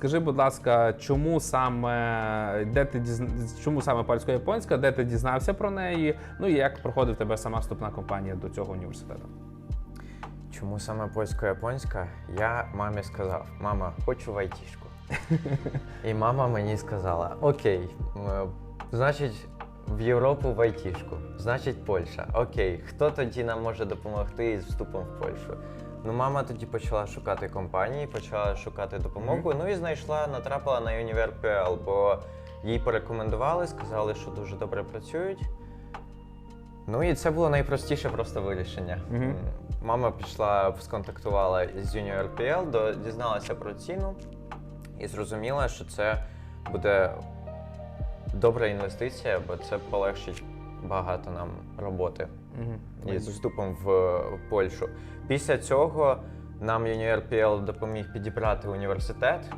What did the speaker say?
Скажи, будь ласка, чому саме де ти дізна... чому саме польсько-японська, де ти дізнався про неї? Ну і як проходив тебе сама вступна кампанія до цього університету? Чому саме польсько-японська? Я мамі сказав: мама, хочу в айтішку. І мама мені сказала: Окей, значить, в Європу в айтішку, значить, Польща. Окей, хто тоді нам може допомогти із вступом в Польщу? Ну, мама тоді почала шукати компанії, почала шукати допомогу. Ну і знайшла, натрапила на ПЛ, бо їй порекомендували, сказали, що дуже добре працюють. Ну і це було найпростіше просто вирішення. Мгм. М, Мама пішла, сконтактувала з Junior PL, до- дізналася про ціну і зрозуміла, що це буде добра інвестиція, бо це полегшить багато нам роботи Угу. із вступом в Польщу. Після цього нам Junior PL допоміг підібрати університет.